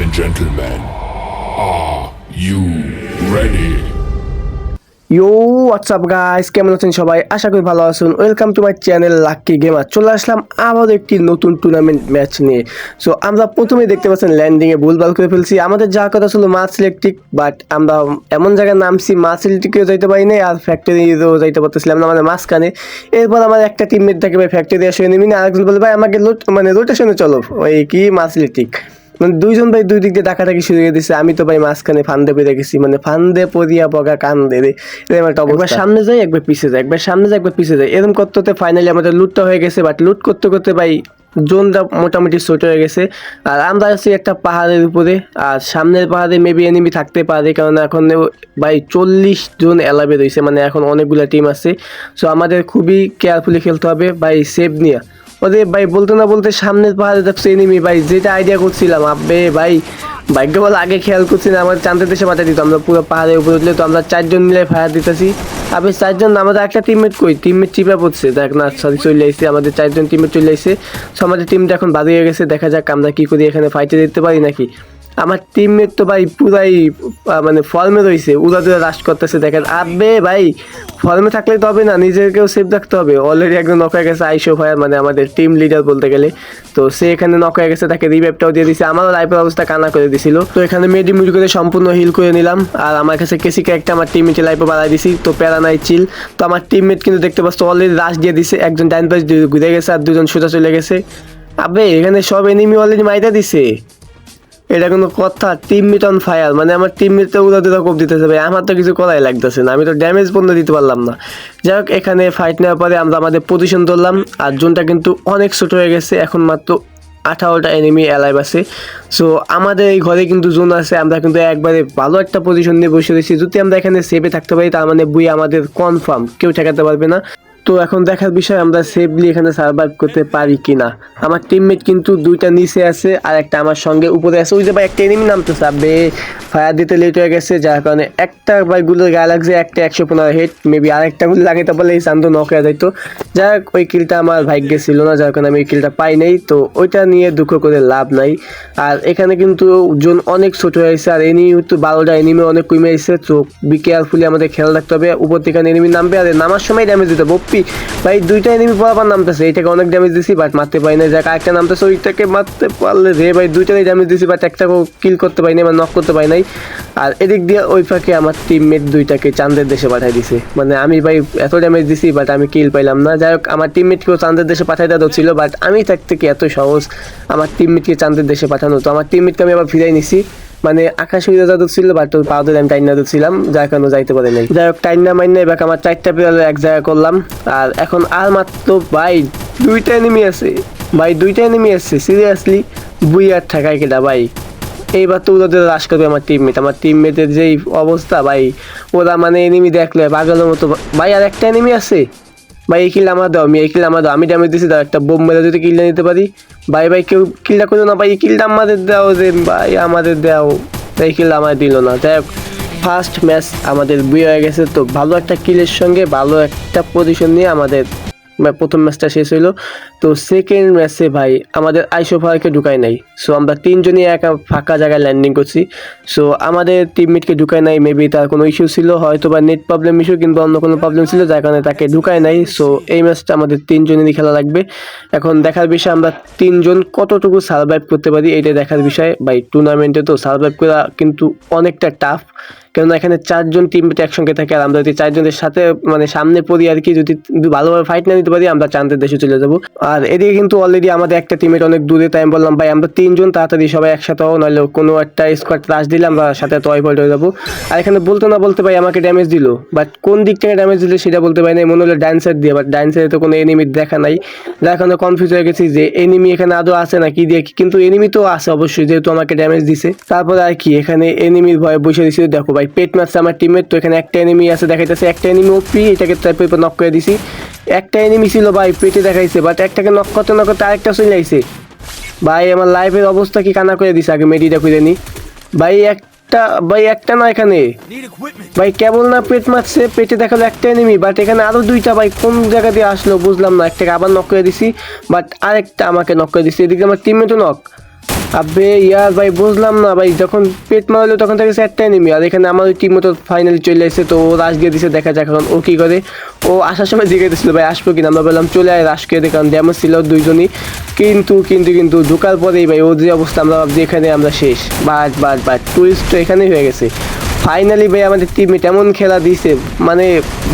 and gentlemen, are you ready? You what's up guys কেমন আছেন সবাই? আশা করি ভালো আছেন। Welcome to my channel lucky gamer চলে আসলাম আবার একটি নতুন টুর্নামেন্ট ম্যাচ নিয়ে। সো আমরা প্রথমেই দেখতে পাচ্ছেন ল্যান্ডিংয়ে ভুলভাল করে ফেলছি। আমাদের যা কথা ছিল মাছ ইলেকট্রিক বাট আমরা এমন জায়গায় নামছি মাছ ইলেকট্রিকেও যাইতে পারি নাই আর ফ্যাক্টরিতেও যাইতে পারতেছিলাম না মানে মাঝখানে। এরপর আমার একটা টিমমেট থাকে ভাই ফ্যাক্টরি আসে নেমি না আরেকজন বলে ভাই আমাকে মানে রোটেশনে চলো। ওই কি? মাছ ইলেকট্রিক মানে দুইজন ভাই দুই দিক ডাকাটাকি শুরু করে দিচ্ছে আমি তো ভাই মাঝখানে ফান্দে পেরে গেছি মানে ফান্দে পরিয়া বগা কান দে এরকম একটা একবার সামনে যাই, একবার পিছিয়ে যাই, একবার সামনে যাই, একবার পিছিয়ে যাই। এরকম করতে ফাইনালি আমাদের লুটটা হয়ে গেছে বাট লুট করতে করতে ভাই জোনটা মোটামুটি ছোট হয়ে গেছে। আর আমরা আছি একটা পাহাড়ের উপরে, আর সামনের পাহাড়ে মেবি এনিমি থাকতে পারে কারণ এখন ভাই চল্লিশ জন এলাবে রয়েছে মানে এখন অনেকগুলো টিম আছে। সো আমাদের খুবই কেয়ারফুলি খেলতে হবে, ভাই সেভ নিয়ে। ওদের ভাই বলতে না বলতে সামনের পাহাড়ে যাচ্ছে এনিমি ভাই, যেটা আইডিয়া করছিলাম, আব্বে ভাই। ভাগ্য বল আগে খেয়াল করছি না, আমাদের চান্দের দেশে পাঠিয়ে দিত, আমরা পুরো পাহাড়ে উপরে উঠলে তো আমরা চারজন মিলে ফায়ার দিতেছি। আপনি চারজন আমাদের একটা টিমমেট কই? টিমমেট চিপা পড়ছে, দেখ না সরি চলে আসছে আমাদের চারজন টিমমেট চলে আসছে সমাজের টিমটা এখন বাদ হয়ে গেছে, দেখা যাক আমরা কী করি, এখানে ফাইটে দিতে পারি নাকি? আমার টিমমেট তো ভাই পুরাই মানে ফর্মে রয়েছে উড়া দুরা রাশ করতেছে, দেখেন। আবে ভাই ফর্মে থাকলে তো হবে না, নিজেকেও সেফ রাখতে হবে। অলরেডি একজন নক হয়ে গেছে, আইসো ভাইয়ার মানে আমাদের টিম লিডার বলতে গেলে। তো সে এখানে নক হয়ে গেছে, তাকে রিভাইভটাও দিয়ে দিছে, আমারও লাইফের অবস্থা কানা করে দিছিল। তো এখানে মেডি মুডি করে সম্পূর্ণ হিল করে নিলাম। আর আমার কাছে কেসি একটা, আমার টিমমেটে লাইফে বাড়াই দিছি, তো প্যারা নাই চিল তো আমার টিমমেট কিন্তু দেখতে পাচ্ছ অলরেডি রাশ দিয়ে দিছে, একজন ডাইন পাশ ঘুরে গেছে, আর দুজন সোজা চলে গেছে। আবে এখানে সব এনিমি অলরেডি মাইটা দিছে। এটা কোনো কথা টিম মিট অন ফায়ার মানে আমার টিম মিট তো উদা দুদা কোপ দিতেছে ভাই, আমার তো কিছু করাই লাগতেছে না, আমি তো ড্যামেজ পর্যন্ত দিতে পারলাম না। যাই হোক, এখানে ফাইট নেওয়ার পরে আমরা আমাদের পজিশন ধরলাম, আর জোনটা কিন্তু অনেক ছোট হয়ে গেছে, এখন মাত্র আঠারোটা এনিমি অ্যালাইভ আছে। সো আমাদের এই ঘরে কিন্তু জোন আছে, আমরা কিন্তু একবারে ভালো একটা পজিশন নিয়ে বসে রয়েছি। যদি আমরা এখানে সেভে থাকতে পারি, তার মানে বুই আমাদের কনফার্ম কেউ ঠেকাতে পারবে না। তো এখন দেখার বিষয়, আমরা সেফলি এখানে সার্ভাইভ করতে পারি কিনা? আমার টিমমেট কিন্তু দুইটা নিচে আছে আর একটা আমার সঙ্গে উপরে আছে। ওই যে ভাই, একটা এনিমি নামতে আবে ফায়ার দিতে লেট হয়ে গেছে, যার কারণে একটা ভাই গুলোর গায়ে লাগছে, একটা একশো পনেরো হেড মেবি আরেকটা গুলো লাগাইতে পারলে এই শান্ত নক হয়ে যাইতো। যাই হোক, ওই কিলটা আমার ভাগ্যে ছিল না, যার কারণে আমি ওই কিলটা পাই নাই। তো ওইটা নিয়ে দুঃখ করে লাভ নাই। আর এখানে কিন্তু জোন অনেক ছোট হয়েছে আর এনিমি তো বারোটা এনিমি অনেক কমে এসেছে তো বি কেয়ারফুলি আমাদের খেয়াল রাখতে হবে। উপর থেকে এনিমি নামবে, আর নামার সময় ড্যামেজ দিতে বপ্পি ভাই দুইটা এনিমি বরাবর নামতেছে। এইটাকে অনেক ড্যামেজ দিছি বাট মারতে পারি না যাক, আরেকটা নামতেছে, ওইটাকে মারতে পারলে রে ভাই দুইটাই ড্যামেজ দিছি বাট একটাকেও কিল করতে পারি নাই, বা নক করতে পারি নাই। আর এদিক দিয়ে ওই ফাঁকে আমার টিমমেট দুইটাকে চাঁদের দেশে পাঠাই দিছে। মানে আমি ভাই, এত ড্যামেজ দিছি বাট আমি কিল পাইলাম না। যাই হোক, আমার টিমমেটকেও চাঁদের দেশে পাঠাই দেওয়া ছিল বাট আমি থাকতে কি এত সহজ? আমার টিমমেটকে চাঁদের দেশে পাঠানো। তো আমার টিমমেটকে আমি আবার ফিরাই নিছি। মানে আকাশ উড়ে যাতে ছিল, বাট তোর পাওয়া আমি টাইনা ছিলাম যার কারণে যাইতে পারে নাই। যাই হোক, টাইনা মাইনা এবার আমার চারটা পেয়ার এক জায়গায় করলাম। আর এখন আর মাত্র, ভাই, দুইটা এনিমি আছে। ভাই, দুইটা এনিমি আছে সিরিয়াসলি বুই আর ঠেকাই কেটা ভাই? এইবার তো ওদের রাশ করবে আমার টিমমেট আমার টিমমেটের যেই অবস্থা, ভাই, ওরা মানে এনিমি দেখলে পাগলের মতো, ভাই, আর একটা এনিমি আছে? ভাই, এই কিল আমার দাও, আমি এই কিল আমার দাও। আমি ড্যামেজ দিছি, দাও, একটা বোম মেরে যদি কিলটা নিতে পারি। ভাই ভাই, কেউ কিলটা করো না, ভাই, এই কিলটা আমাদের দাও, যে ভাই, আমাদের দাও। এই কিল আমার দিল না। যাই হোক ফার্স্ট ম্যাচ আমাদের বিয়ে হয়ে গেছে, তো ভালো একটা কিলের সঙ্গে ভালো একটা পজিশন নিয়ে আমাদের প্রথম ম্যাচটা শেষ হইল। তো সেকেন্ড ম্যাচে ভাই, আমাদের আইসো ফারকে ঢুকাই নাই। সো আমরা তিনজনই একা ফাঁকা জায়গায় ল্যান্ডিং করছি। সো আমাদের টিমমেটকে ঢুকায় নাই মেবি তার কোনো ইস্যু ছিল হয়তো বা নেট প্রবলেম ইস্যু কিংবা অন্য কোনো প্রবলেম ছিল, যার কারণে তাকে ঢুকায় নাই। সো এই ম্যাচটা আমাদের তিনজনেরই খেলা লাগবে। এখন দেখার বিষয়, আমরা তিনজন কতটুকু সার্ভাইভ করতে পারি এটা দেখার বিষয়। ভাই টুর্নামেন্টে তো সার্ভাইভ করা কিন্তু অনেকটা টাফ কেননা এখানে চারজন টিমমেট একসঙ্গে থাকে আর আমরা যদি চারজনের সাথে মানে সামনে পড়ি আর কি, যদি ভালোভাবে ফাইট না নিতে পারি, আমরা চান্দের দেশে চলে যাব। আর এদিকে কিন্তু অলরেডি আমাদের একটা টিমের অনেক দূরে, তাই আমি বললাম, ভাই, আমরা তিনজন তাড়াতাড়ি সবাই একসাথে হও, নাহলে কোনো একটা স্কোয়াড রাশ দিলে আমরা সাথে টয় পয়েন্ট হয়ে যাব। আর এখানে বলতে না বলতে ভাই, আমাকে ড্যামেজ দিল। বাট কোন দিক থেকে ড্যামেজ দিলে সেটা বলতে পারি না, মনে হলো ডাইন সাইড দিয়ে বাট ডাইন সাইডে তো কোনো এনিমি দেখা নাই। যার কারণে কনফিউজ হয়ে গেছি যে এনিমি এখানে আদৌ আছে না, কি দিয়ে, কিন্তু এনিমি তো আছে অবশ্যই, যেহেতু আমাকে ড্যামেজ দিছে। তারপরে আর কি, এখানে এনিমির ভয়ে বসে দিছি দেখো ভাই পেট মারছে আমার টিমের তো এখানে একটা এনিমি আছে দেখাইতেছে একটা এনিমি ওপি এটাকে উপর নক করে দিছি। একটা এনিমি ছিল ভাই পেটে দেখাইছে বাট একটাকে নক করতে নক করতে আরেকটা চলে আইছে। ভাই আমার লাইফের অবস্থা কি কানা করে দিছে আগে মেডিটা করে নি। ভাই একটা ভাই একটা না এখানে। ভাই কেবল না পেট মারছে পেটে দেখাল একটা এনিমি বাট এখানে আরও দুইটা ভাই কোন জায়গা দিয়ে আসলো বুঝলাম না একটাকে আবার নক করে দিছি বাট আরেকটা আমাকে নক করে দিছি। এদিকে আমার টিমমেটও নক আবে ইয়ার ভাই, বুঝলাম না ভাই, যখন পেট মারলো তখন থেকে একটা এনিমি আর এখানে আমার টিম মতো ফাইনালি চলে এসেছে, তো ও রাশ দিয়ে দিছে, দেখা যাক এখন ও কি করে। ও আসার সময় জিজ্ঞেস দিচ্ছিল ভাই, আসব কিনা? আমরা বললাম, চলে আয় রাশ করে কারণ ড্যামেজ ছিল দুইজনই। কিন্তু কিন্তু কিন্তু ঢোকার পরেই ভাই, ওর যে অবস্থা, আমরা ভাবছি এখানে আমরা শেষ। বাট বাট বাট টুরিস্ট তো এখানেই হয়ে গেছে। ফাইনালি ভাই, আমাদের টিমে এমন খেলা দিছে। মানে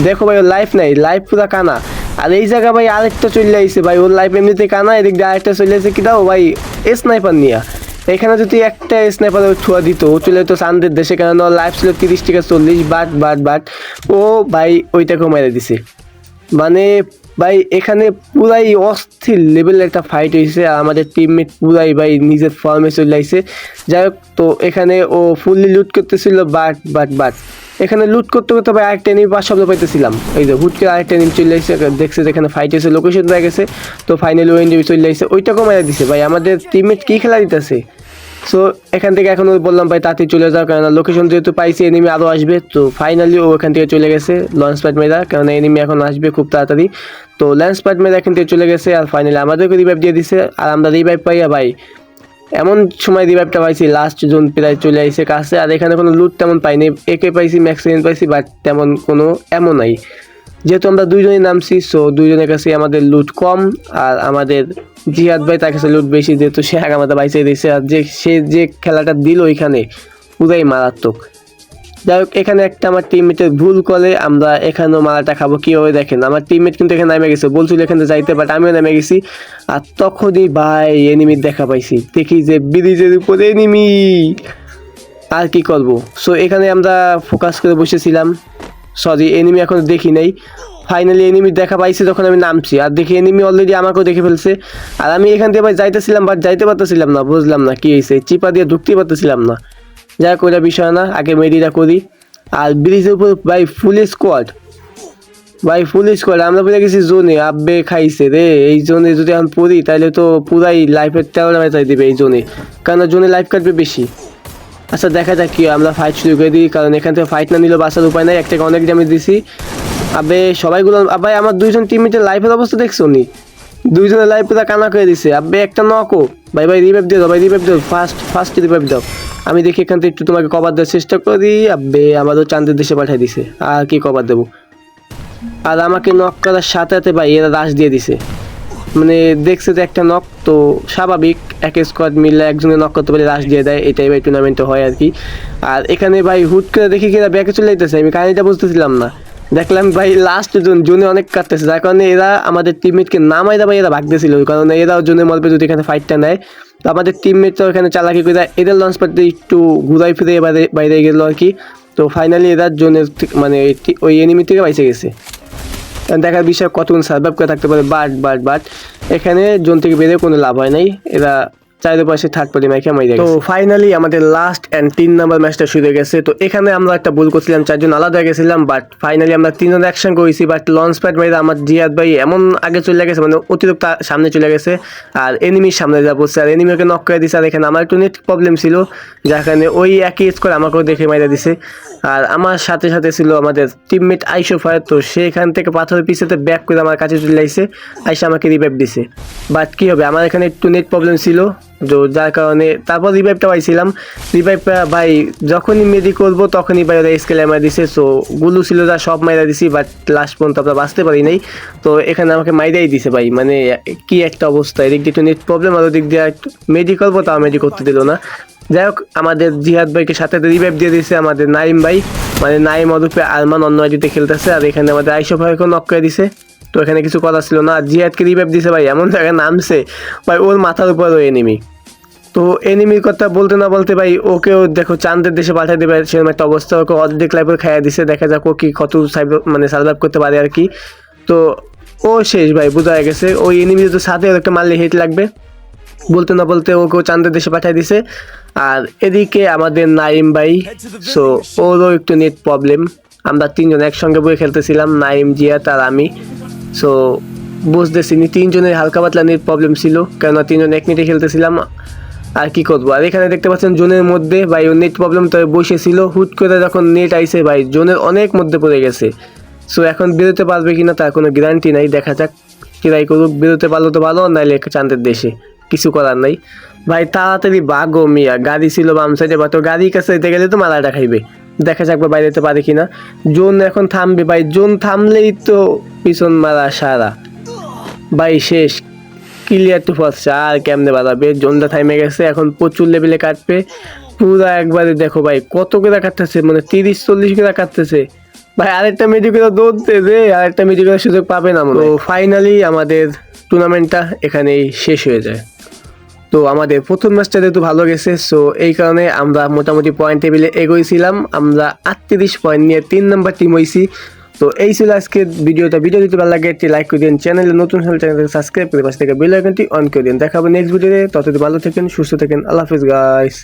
দেখো ভাই লাইফ নাই লাইফ পুরা কানা। আর এই জায়গা ভাই আরেকটা চলে আইছে ভাই, ওর লাইফ এমনিতে কানা, এদিক দিয়ে আরেকটা চলে আসে কি দাও ভাই স্নাইপার নিয়া। এখানে যদি একটা স্নাইপার ছোঁয়া দিত, ও চলে যেত চান্দের দেশে কেন ওর লাইফ ছিল তিরিশ থেকে চল্লিশ বাট বাট বাট ও ভাই ওইটাকেও মেরে দিছে। মানে ভাই এখানে পুরাই অস্থির লেভেলের একটা ফাইট হয়েছে আর আমাদের টিমমেট পুরাই ভাই নিজের ফর্মে চলে আসছে যাই হোক, তো এখানে ও ফুললি লুট করতেছিল বাট বাট বাট এখানে লুট করতে করতে ভাই আরেকটা এনিমি পাঁচ শব্দ পাইতেছিলাম। এই যে হুট করে আরেকটা এনিমি চলে আসছে দেখছে যে এখানে ফাইট হয়েছে লোকেশন হয়ে গেছে, তো ফাইনালি ও এনিমি চলে আসছে ওইটাকেও মেরে দিছে। ভাই, আমাদের টিমমেট কি খেলা দিতেছে? সো এখান থেকে এখন ওই বললাম, ভাই, তাড়াতাড়ি চলে যাও কারণ লোকেশন যেহেতু পাইছি এনিমি আরও আসবে। তো ফাইনালি ও এখান থেকে চলে গেছে লঞ্চ প্যাড মেয়েরা কারণ এনিমি এখন আসবে খুব তাড়াতাড়ি। তো লঞ্চ প্যাড মেয়েরা এখান থেকে চলে গেছে আর ফাইনালি আমাদেরকে রিভাইভ দিয়ে দিছে। আর আমরা রিভাইভ পাইয়া, ভাই এমন সময় রিভাইভটা পাইছি লাস্ট জোন প্রায় চলে আইছে কাছে, আর এখানে কোনো লুট তেমন পাইনি। একে পাইছি ম্যাক্সিমাম পাইছি বাট তেমন কোনো এমন নাই। যেহেতু আমরা দুইজনেই নামছি সো দুইজনের কাছে আমাদের লুট কম, আর আমাদের জিহাদ ভাই তার কাছে লুট বেশি, যেহেতু সে আগামাতে বাইসে দিয়েছে, আর যে, সে যে খেলাটা দিল ওইখানে, পুরাই মারাত্মক। যাই হোক, এখানে একটা আমার টিমমেটের ভুল করে আমরা এখানেও মারাটা খাব। কীভাবে দেখেন, আমার টিমমেট কিন্তু এখানে নেমে গেছে। বলছিল এখানে যাইতে বাট আমিও নেমে গেছি। আর তখনই ভাই এনিমির দেখা পাইছি। দেখি যে ব্রিজের উপরে এনিমি আর কি করব? সো এখানে আমরা ফোকাস করে বসেছিলাম। সরি এনিমি এখন দেখি নাই। ফাইনালি এনিমি দেখা পাইছি যখন আমি নামছি। আর দেখি এনিমি অলরেডি আমাকেও দেখে ফেলছে। আর আমি এখান থেকে ভাই যাইতেছিলাম বাট যাইতে পারতেছিলাম না, বুঝলাম না কি হয়েছে চিপা দিয়ে ঢুকতেই পারতেছিলাম না। যাই হোক বিষয় না, আগে মেডিটা করি। আর ব্রিজের উপর ভাই ফুল স্কোয়াড ভাই ফুল স্কোয়াড আমরা বলে গেছি জোনে, আব্বে খাইছে রে। এই জোনে যদি এখন পড়ি তাহলে তো পুরাই লাইফের তেরো মেটাই দিবে এই জোনে। কারণ জোনে লাইফ কাটবে বেশি? আচ্ছা দেখা যাক কি আমরা ফাইট শুরু করে দিই, কারণ এখান থেকে ফাইট না নিলেও বাসার উপায় নাই। একটাকে অনেক ড্যামেজ দিছি। আবে সবাইগুলো আবে আমার দুইজন টিমমেটের লাইফের অবস্থা দেখছ নি? দুইজনের লাইফ পুরো কানা করে দিছে। আবে একটা নকো ভাই ভাই রিভাইভ দিয়ে দাও, ভাই রিভাইভ দাও ফার্স্ট ফার্স্ট রিভাইভ দাও। আমি দেখি এখান থেকে একটু তোমাকে কভার দেওয়ার চেষ্টা করি। আব্বে আমাদের চান্দের দেশে পাঠিয়ে দিছে। আর কি কভার দেবো? আর আমাকে নক করার সাথে সাথে ভাই, এরা রাশ দিয়ে দিছে। মানে দেখছে যে একটা নখ তো স্বাভাবিক, এক স্কোয়াড মিললে একজনের নক করতে পারে রাশ দিয়ে দেয়। এটাই ভাই টুর্নামেন্টে হয় আর কি। আর এখানে ভাই হুট করে দেখি কিনা ব্যাকে চলে যেতেছে আমি কাহিনিটা বুঝতেছিলাম না। দেখলাম ভাই লাস্ট জোন জোনে অনেক কাটতেছে যার কারণে এরা আমাদের টিমমেটকে নামাই ভাই এরা ভাগতেছিল কারণ এরাও জোনে মরবে যদি এখানে ফাইটটা নেয়। তো আমাদের টিমমেট তো এখানে চালাকি করে এদের লঞ্চ প্যাডে একটু ঘুরাই ফিরে এবারে বাইরে গেলো আর কি। তো ফাইনালি এরা জোনের মানে ওই এনিমি থেকে বাইসে গেছে। দেখার বিষয় কতক্ষণ সার্ভাইভ করে থাকতে পারে বাট বাট বাট এখানে জোন থেকে বেরিয়ে কোনো লাভ হয় নাই। এরা চারিপাশে থার্ড পার্টি ম্যাচে মাই তো ফাইনালি আমাদের লাস্ট অ্যান্ড তিন নাম্বার ম্যাচটা শুরু গেছে। তো এখানে আমরা একটা ভুল করছিলাম, চারজন আলাদা গেছিলাম বাট ফাইনালি আমরা তিনজন অ্যাকশন করেছি বাট লঞ্চ প্যাড মেরে আমার জিয়াদ ভাই এমন আগে চলে গেছে মানে অতিরিক্ত সামনে চলে গেছে, আর এনিমির সামনে যা বসছে আর এনিমিকে নক করে দিছে, আর এখানে আমার একটু নেট প্রবলেম ছিল, যার কারণে ওই একই স্কোর আমাকেও দেখে মেরে দিছে। আর আমার সাথে সাথে ছিল আমাদের টিমমেট আইসো ফায়ার তো সেখান থেকে পাথরের পিছতে ব্যাক করে আমার কাছে চলে আসছে আইসা আমাকে রিভাইভ দিছে। বাট কী হবে, আমার এখানে একটু নেট প্রবলেম ছিল তো যার কারণে তারপর রিভাইভটা পাইছিলাম। রিভাইভটা ভাই যখনই মেডি করব তখনই ভাই ওরা স্কেলে মারা দিছে সো গুলু ছিল যা সব মাইরা দিছি বাট লাস্ট পর্যন্ত আমরা বাঁচতে পারি নাই। তো এখানে আমাকে মাইরাই দিছে ভাই মানে কি একটা অবস্থা, এদিক দিয়ে একটু নেট প্রবলেম আর ওদিক দিয়ে মেডি করব, তাও মেডি করতে দিল না। যাই হোক, আমাদের জিহাদ ভাইকে সাথে রিভাইভ দিয়ে দিয়েছে আমাদের নাইম ভাই। মানে নাইম অরূপে আরমান অন্য আইডিতে খেলতেছে, আর এখানে আমাদের আইসো ভাইকেও নক করে দিছে। তো এখানে কিছু কথা ছিল না জিহাদকে রিভাইভ দিছে ভাই, এমন জায়গায় নামছে, ভাই ওর মাথার উপর এনিমি তো এনিমির কথা বলতে না বলতে ভাই, ওকেও দেখো চাঁদের দেশে পাঠিয়ে দেবে, সেরকম একটা অবস্থা, ওকে অর্ধেক লাইফে খাইয়া দিছে, দেখা যাক ও কি কত মানে সার্ভাইভ করতে পারে আর কি। তো ও শেষ ভাই, বোঝা গেছে, ওই এনিমি তো সাথে একটা মারলে হিট লাগবে। বলতে না বলতে ওকেও চাঁদের দেশে পাঠিয়ে দিছে। আর এদিকে আমাদের নাইম ভাই সো ওরও একটু নেট প্রবলেম আমরা তিনজন একসঙ্গে বই খেলতেছিলাম, নাইম জিয়াত আর আমি। সো বুঝতেছি নি, তিনজনের হালকা পাতলা নেট প্রবলেম ছিল, কেননা তিনজন এক নেটে খেলতেছিলাম। আর কি করব? আর এখানে দেখতে পাচ্ছেন জোনের মধ্যে, ভাই, ওর নেট প্রবলেম তো বসেছিল। হুট করে যখন নেট আইছে, ভাই, জোনের অনেক মধ্যে পড়ে গেছে। সো এখন বেরোতে পারবে কিনা তার কোনো গ্যারান্টি নাই। দেখা যাক ট্রাই করুক। বেরোতে পারল তো ভালো, নাইলে চাঁদের দেশে। কিছু করার নাই। ভাই, তাড়াতাড়ি বাগো মিয়া। গাড়ি ছিল বাম সাইডে বা তো গাড়ির কাছে যেতে গেলে তো মালাটা খাইবে। দেখা যাক বাইরে যেতে পারে কিনা। জোন এখন থামবে। ভাই, জোন থামলেই তো পিছন মারা সারা। ভাই, শেষ। ক্লিয়ার টু ফার্স্ট আর কেমনে বাড়াবে জোনটা থাইমে গেছে, এখন প্রচুর লেভেলে কাটবে। পুরা একবারে দেখো ভাই, কত করে কাটতেছে মানে তিরিশ, চল্লিশ করে কাটতেছে। ভাই, আরেকটা মেডিকেল দৌড়তে দে, আরেকটা মেডিকেল সুযোগ পাবে না তো ফাইনালি আমাদের টুর্নামেন্টটা এখানেই শেষ হয়ে যায়। তো আমাদের প্রথম ম্যাচটা যেহেতু ভালো গেছে সো এই কারণে আমরা মোটামুটি পয়েন্ট টেবিলে এগোইছিলাম। আমরা আটত্রিশ পয়েন্ট নিয়ে তিন নম্বর টিম হয়েছি তো এই ছিল আজকে ভিডিওটা। ভিডিও যদি ভালো লাগে, একটি লাইক করে দিন। চ্যানেলে নতুন হলে চ্যানেলটাকে সাবস্ক্রাইব করে পাশে থেকে বেল আইকনটি অন করে দিন। দেখাবো নেক্সট ভিডিওতে ততদিন ভালো থাকেন, সুস্থ থাকেন। আল্লাহ হাফিজ গাইস